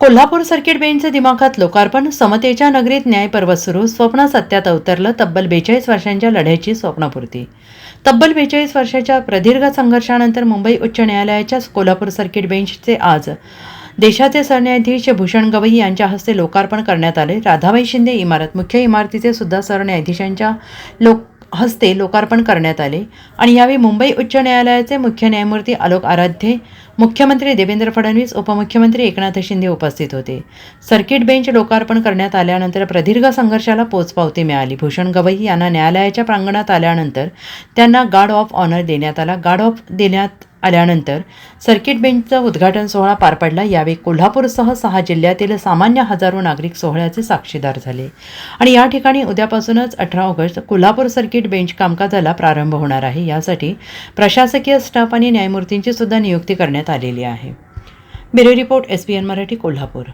Kolhapur circuit बेंचचे दिमाखात लोकार्पण समतेच्या नगरीत न्यायपर्व सुरू स्वप्न सत्यात अवतरलं तब्बल बेचाळीस वर्षांच्या लढ्याची स्वप्नपूर्ती. तब्बल बेचाळीस वर्षाच्या प्रदीर्घ संघर्षानंतर मुंबई उच्च न्यायालयाच्या कोल्हापूर सर्किट बेंचचे आज देशाचे सरन्यायाधीश भूषण गवई यांच्या हस्ते लोकार्पण करण्यात आले. राधाबाई शिंदे इमारत मुख्य इमारतीचे सुद्धा सरन्यायाधीशांच्या लोक हस्ते लोकार्पण करण्यात आले आणि यावेळी मुंबई उच्च न्यायालयाचे मुख्य न्यायमूर्ती आलोक आराध्ये मुख्यमंत्री देवेंद्र फडणवीस उपमुख्यमंत्री एकनाथ शिंदे उपस्थित होते. सर्किट बेंच लोकार्पण करण्यात आल्यानंतर प्रदीर्घ संघर्षाला पोचपावती मिळाली. भूषण गवई यांना न्यायालयाच्या प्रांगणात आल्यानंतर त्यांना गार्ड ऑफ ऑनर देण्यात आला. गार्ड ऑफ देण्यात आल्यानंतर सर्किट बेंचचा उद्घाटन सोहळा पार पडला. यावेळी कोल्हापूरसह सहा जिल्ह्यातील सामान्य हजारो नागरिक सोहळ्याचे साक्षीदार झाले. आणि या ठिकाणी उद्यापासूनच अठरा ऑगस्ट कोल्हापूर सर्किट बेंच कामकाजाला प्रारंभ होणार आहे. यासाठी प्रशासकीय स्टाफ आणि न्यायमूर्तींची सुद्धा नियुक्ती करण्यात आलेली आहे. Bureau report S P N Marathi Kolhapur.